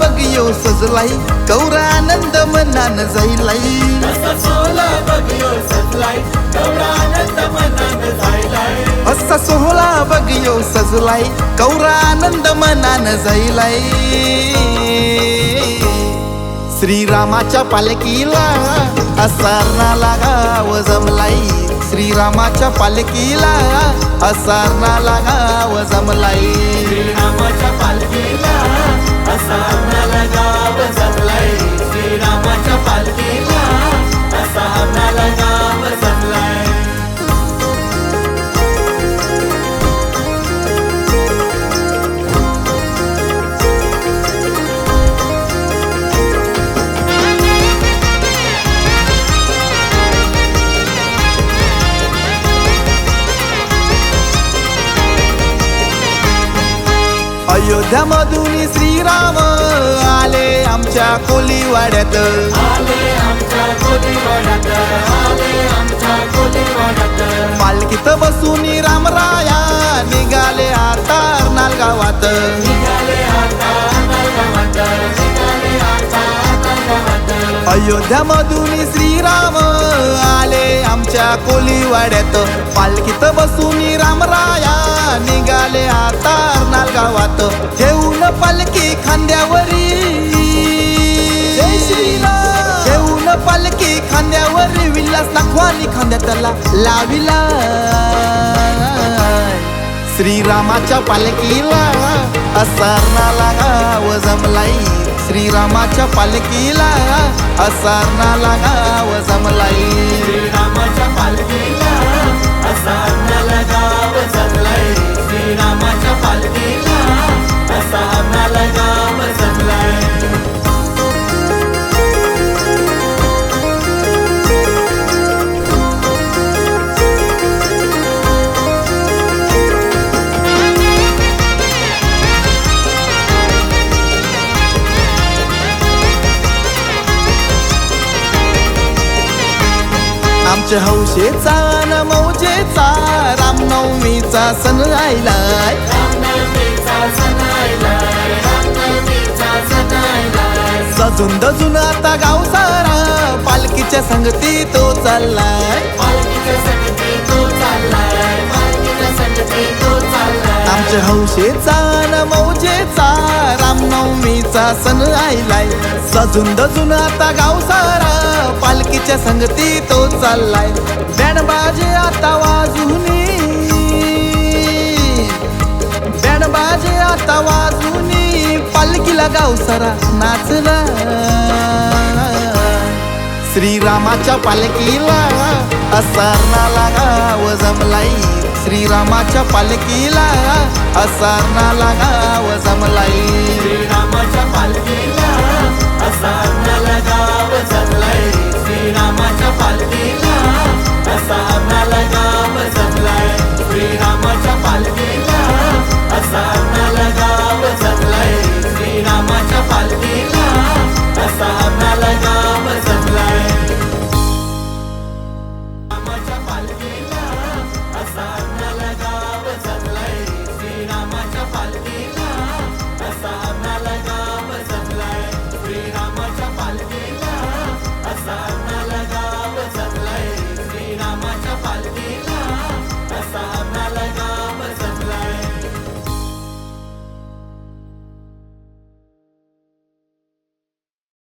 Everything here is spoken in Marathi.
बघयो सजलाई कौरा आनंद मनान जाईलाई असा सोला बघयो सजलाय. केवढा आनंद मनान जायलाय. असा सोहळा बघयो सजलाई कौरा आनंद मनान जाईलाई श्रीरामाच्या पालकीला असारणा लागाव जमलाई श्रीरामाच्या असारणा लागाव जमलाई अयोध्या मधून श्रीराम आले आमच्या कोलीवाड्यात आले आमच्या कोलीवाड्यात आले आमच्या कोलीवाड्यात पालखीत बसून रामराया निघाले आता अर्नाल गावात निघाले आता गावात निघाले आता गावात अयोध्या मधून श्रीराम आले आमच्या कोलीवाड्यात पालखीत बसून रामराया गावात ठेवून पालखी खांद्यावरी. जय ठेवून पालखी खांद्यावरी विलास दाखवानी खांद्यातला लाविला. श्रीरामाच्या पालखीला असारणाला गाव जमलाई श्रीरामाच्या पालखीला असारणाला गाव आमच्या हौशेचा न मौजेचा रामनवमीचा सण आलाय. सजून दजून आता गाव सारा पालखीच्या संगती तो चाललाय. आमच्या हौशेचा न मौजेचा रामनवमीचा सण राहिलाय सजून दजून आता गाव सारा पालखीच्या संगती तो चाललाय. बँड बाजे आता वाजूनी. बँड बाजे आता वाजूनी. पालखीला गावसारा नाचला. श्रीरामाच्या पालखीला असारणाला गाव जमलाई श्रीरामाच्या पालखीला असारणाला गाव जमलाई